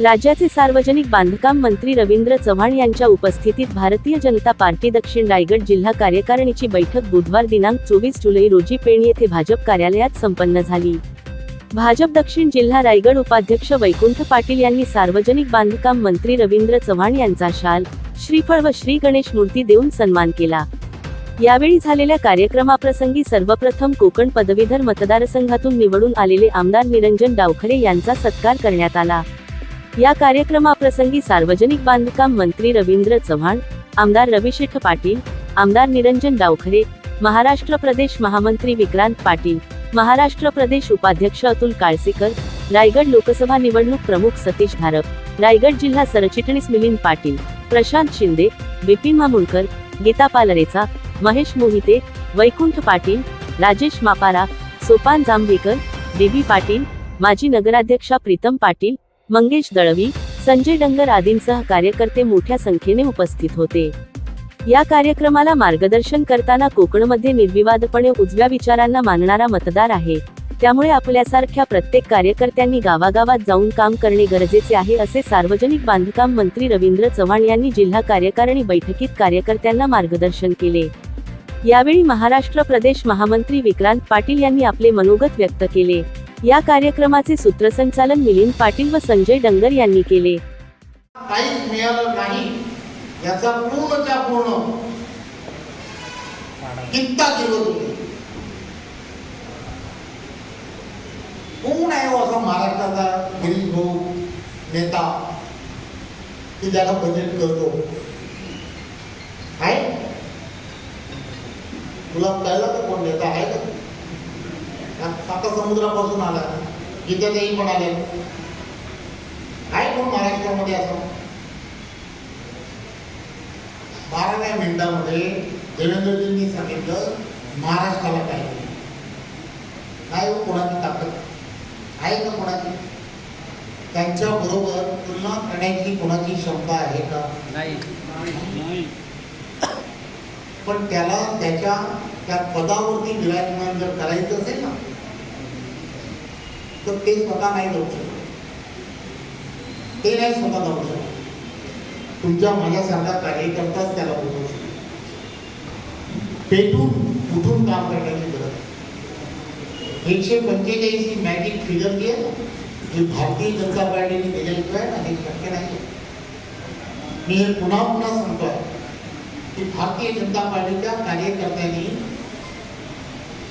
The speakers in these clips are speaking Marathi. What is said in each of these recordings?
राज्याचे सार्वजनिक बांधकाम मंत्री रवींद्र चव्हाण यांच्या उपस्थितीत भारतीय जनता पार्टी दक्षिण रायगड जिल्हा कार्यकारिणीची बैठक बुधवार दिनांक चोवीस जुलै रोजी पेण येथे भाजप कार्यालयात संपन्न झाली. भाजप दक्षिण जिल्हा रायगड उपाध्यक्ष वैकुंठ पाटील यांनी सार्वजनिक बांधकाम मंत्री रवींद्र चव्हाण यांचा शाल श्रीफळ व श्री गणेश मूर्ती देऊन सन्मान केला. यावेळी झालेल्या कार्यक्रमाप्रसंगी सर्वप्रथम कोकण पदवीधर मतदारसंघातून निवडून आलेले आमदार निरंजन डावखरे यांचा सत्कार करण्यात आला. या कार्यक्रमाप्रसंगी सार्वजनिक बांधकाम मंत्री रवींद्र चव्हाण आमदार रविशेठ पाटील आमदार निरंजन डावखरे महाराष्ट्र प्रदेश महामंत्री विक्रांत पाटील महाराष्ट्र प्रदेश उपाध्यक्ष अतुल काळसेकर रायगड लोकसभा निवडणूक प्रमुख सतीश धारक रायगड जिल्हा सरचिटणीस मिलिंद पाटील प्रशांत शिंदे बिपिन मामुणकर गीता पालरेचा महेश मोहिते वैकुंठ पाटील राजेश मापारा सोपान जांभेकर देवी पाटील माजी नगराध्यक्षा प्रीतम पाटील मंगेश दळवी संजय डंगर आदींसह कार्यकर्ते मोठ्या संख्येने उपस्थित होते. या कार्यक्रमाला मार्गदर्शन करताना कोकणमध्ये निर्विवादपणे उजव्या विचारांना मानणारा मतदार आहे. त्यामुळे आपल्यासारख्या प्रत्येक कार्यकर्त्यांनी गावागावात जाऊन काम करणे गरजेचे आहे असे सार्वजनिक बांधकाम मंत्री रवींद्र चव्हाण यांनी जिल्हा कार्यकारिणी बैठकीत कार्यकर्त्यांना मार्गदर्शन केले. यावेळी महाराष्ट्र प्रदेश महामंत्री विक्रांत पाटील यांनी आपले मनोगत व्यक्त केले. या कार्यक्रमाचे सूत्रसंचालन मिलिंद पाटील व संजय डंगर यांनी केले. काहीच मिळालं नाही. याचा पूर्णच्या पूर्ण कित्ता केलं तुम्ही. कोण आहे हो असा महाराष्ट्राचा गिरीश भाऊ नेता की ज्याला बजेट करतो आहे? तुला कळलं तर कोण नेता आहे? का आता समुद्रापासून आला. गीताताई पण आले काय कोण महाराष्ट्रामध्ये असं? बाराव्या मिनिटामध्ये देवेंद्रजींनी सांगितलं महाराष्ट्राला काय काय हो कोणाची ताकद? आहे का कोणाची? त्यांच्या बरोबर तुलना करण्याची कोणाची क्षमता आहे का? पण त्याला त्याच्या त्या पदावरती विराजमान जर करायचं असेल ना तर ते स्वतः नाही जाऊ शकत ते नाही स्वतः जाऊ शकत तुमच्या माझ्यासारखा कार्यकर्ताच त्याला शकतो। पेटून काम करण्याची गरज एकशे पंचेचाळीस ही मॅजिक फिगर जी आहे जी भारतीय जनता पार्टीने दिल्याशिवाय ना, हे शक्य नाही मी हे पुन्हा पुन्हा सांगतोय. की भारतीय जनता पार्टीच्या कार्यकर्त्यांनी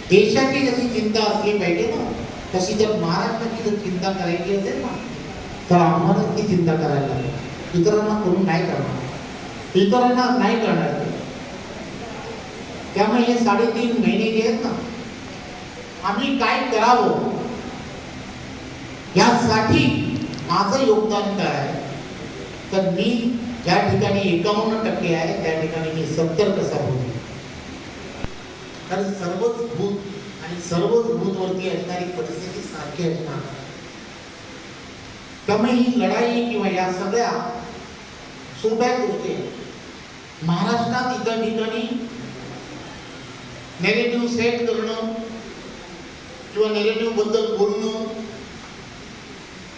देशाची जशी चिंता असली पाहिजे ना तशी जर महाराष्ट्राची जर चिंता करायची असेल ना तर आम्हाला ती चिंता करायला लागेल. इतरांना करून नाही करणार. इतरांना नाही करणार त्यामुळे हे साडेतीन महिने जे आहेत ना आम्ही काय करावं? यासाठी माझं योगदान काय आहे? तर मी ज्या ठिकाणी एकावन्न टक्के आहे त्या ठिकाणी मी सत्तर कसा होईल कारण सर्वच भूत आणि सर्वच भूतवरती असणारी परिस्थिती सारखी असणार. त्यामुळे ही लढाई किंवा या सगळ्या सोप्या गोष्टी आहेत. महाराष्ट्रात इतर ठिकाणी नेगेटिव्ह सेट करणं किंवा नेगेटिव्हबद्दल बोलणं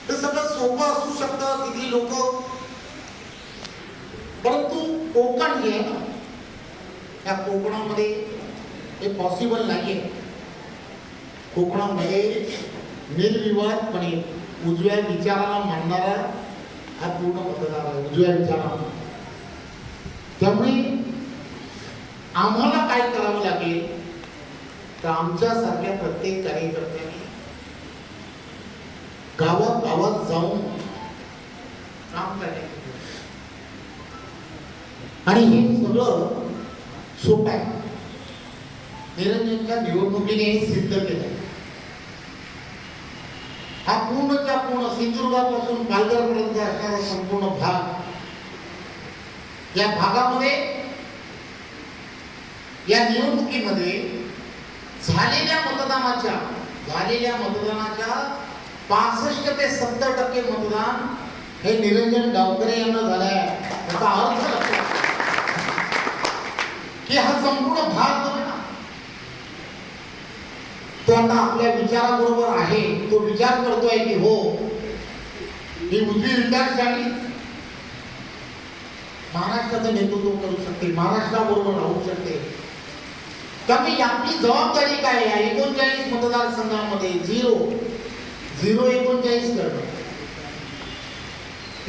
ते सगळं सोपं असू शकतं. तिथली लोक परंतु कोकण जे आहे ना त्या कोकणामध्ये हे पॉसिबल नाहीये कोकणामध्ये निर्विवादपणे उजव्या विचाराला मानणारा हा पूर्ण मतदार आहे उजव्या विचाराला त्यामुळे आम्हाला काय करावं लागेल तर आमच्यासारख्या प्रत्येक कार्यकर्त्यांनी गावात गावात जाऊन काम करायचं आणि हे सगळं सोपं आहे निरंजनच्या निवडणुकीने हे सिद्ध केलं. हा पूर्णच्या पूर्ण सिंधुदुर्गापासून पालघरपर्यंत असणारा संपूर्ण भाग या भागामध्ये या निवडणुकीमध्ये झालेल्या मतदानाच्या झालेल्या मतदानाच्या पासष्ट ते सत्तर टक्के मतदान हे निरंजन गावकरे यांना झालं आहे याचा अर्थ लक्षात की हा संपूर्ण भाग तो आता आपल्या विचाराबरोबर आहे. तो विचार करतोय की हो. ही उजवी विचारशाली महाराष्ट्राचं नेतृत्व करू शकते महाराष्ट्राबरोबर राहू शकते. त्यामुळे आपली जबाबदारी काय आहे? एकोणचाळीस मतदारसंघामध्ये झिरो. झिरो एकोणचाळीस करणं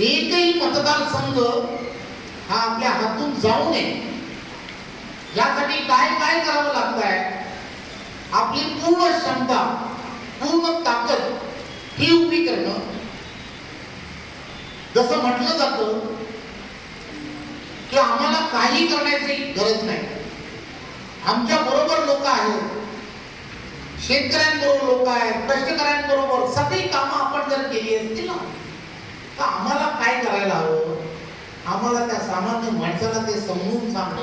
एकही मतदारसंघ हा आपल्या हातून जाऊ नये. यासाठी काय काय करावं लागत आहे आपली पूर्ण क्षमता पूर्ण ताकद ही उभी करणं. जसं म्हटलं जातं की आम्हाला काही करण्याची गरज नाही. आमच्या बरोबर लोक आहेत. शेतकऱ्यांबरोबर लोक आहेत कष्टकऱ्यांबरोबर सगळी कामं आपण जर केली असतील ना तर आम्हाला काय करायला हवं? आम्हाला त्या सामान्य माणसाला ते समजून सांगणं